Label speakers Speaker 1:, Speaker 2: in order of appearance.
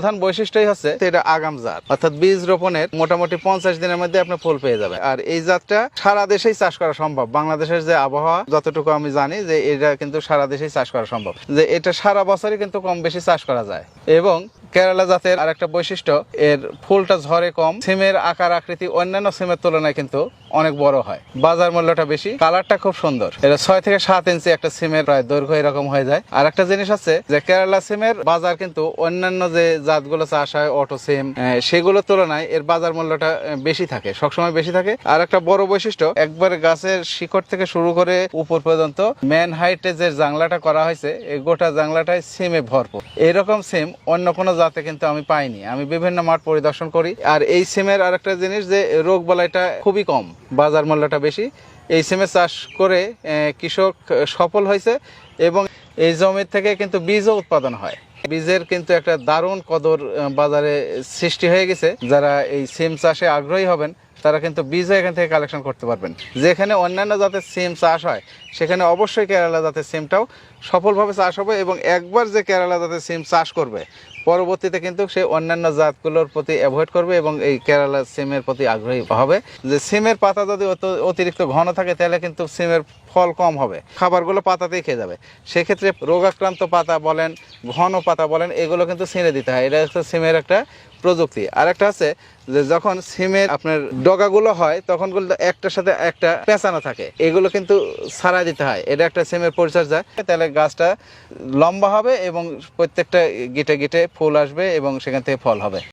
Speaker 1: প্রধান বৈশিষ্ট্যই হচ্ছে এটা আগাম জাত। অর্থাৎ বীজ রোপণের মোটামুটি পঞ্চাশ দিনের মধ্যে আপনি ফুল পেয়ে যাবে। আর এই জাতটা সারা দেশেই চাষ করা সম্ভব। বাংলাদেশের যে আবহাওয়া, যতটুকু আমি জানি যে এটা কিন্তু সারা দেশেই চাষ করা সম্ভব। যে এটা সারা বছরই কিন্তু কম বেশি চাষ করা যায়। এবং কেরালা জাতের আরেকটা বৈশিষ্ট্য, এর ফুলটা ঝরে কম। সিমের আকার আকৃতি অন্যান্য সিমের তুলনায় কিন্তু অনেক বড় হয়। বাজার মূল্যটা বেশি, কালারটা খুব সুন্দর। এটা ছয় থেকে সাত ইঞ্চি একটা সিমের প্রায় দৈর্ঘ্য এরকম হয়ে যায়। আর একটা জিনিস আছে যে, কেরালা সিমের বাজার কিন্তু অন্যান্য যে জাতগুলো চাষ হয়, অটো সিম সেগুলোর তুলনায় এর বাজার মূল্যটা বেশি থাকে, সবসময় বেশি থাকে। আর একটা বড় বৈশিষ্ট্য, একবার গাছের শিকড় থেকে শুরু করে উপর পর্যন্ত ম্যান হাইটে যে জাংলাটা করা হয়েছে এই গোটা জাংলাটাই সিমে ভরপুর। এরকম সিম অন্য কোনো জাতে কিন্তু আমি পাইনি। আমি বিভিন্ন মাঠ পরিদর্শন করি। আর এই সিমের আরেকটা জিনিস যে, রোগ বালাইটা খুবই কম, বাজার মূল্যটা বেশি। এই সিমের চাষ করে কৃষক সফল হয়েছে এবং এই জমির থেকে কিন্তু বীজও উৎপাদন হয়। বীজের কিন্তু একটা দারুণ কদর বাজারে সৃষ্টি হয়ে গেছে। যারা এই সিম চাষে আগ্রহী হবেন, তারা কিন্তু বীজও এখান থেকে কালেকশন করতে পারবেন। যেখানে অন্যান্য জাতের সিম চাষ হয়, সেখানে অবশ্যই কেরালা জাতের সিমটাও সফলভাবে চাষ হবে এবং একবার যে কেরালা জাতের সিম চাষ করবে পরবর্তীতে কিন্তু সে অন্যান্য জাতগুলোর প্রতি অ্যাভয়েড করবে এবং এই কেরালা সিমের প্রতি আগ্রহী হবে। যে সিমের পাতা যদি অত- অতিরিক্ত ঘন থাকে, তাহলে কিন্তু সিমের ফল কম হবে। খাবারগুলো পাতাতেই খেয়ে যাবে। সেক্ষেত্রে রোগাক্রান্ত পাতা বলেন, ঘন পাতা বলেন, এগুলো কিন্তু ছিঁড়ে দিতে হয়। এটা হচ্ছে সিমের একটা প্রযুক্তি। আর একটা আছে যে যখন সিমের আপনার ডগাগুলো হয়, তখন কিন্তু একটার সাথে একটা পেঁচানো থাকে। এগুলো কিন্তু ছাড়া দিতে হয়। এটা একটা সিমের পরিচর্যা। তাহলে গাছটা লম্বা হবে এবং প্রত্যেকটা গিটে গিটে ফুল আসবে এবং সেখান থেকে ফল হবে।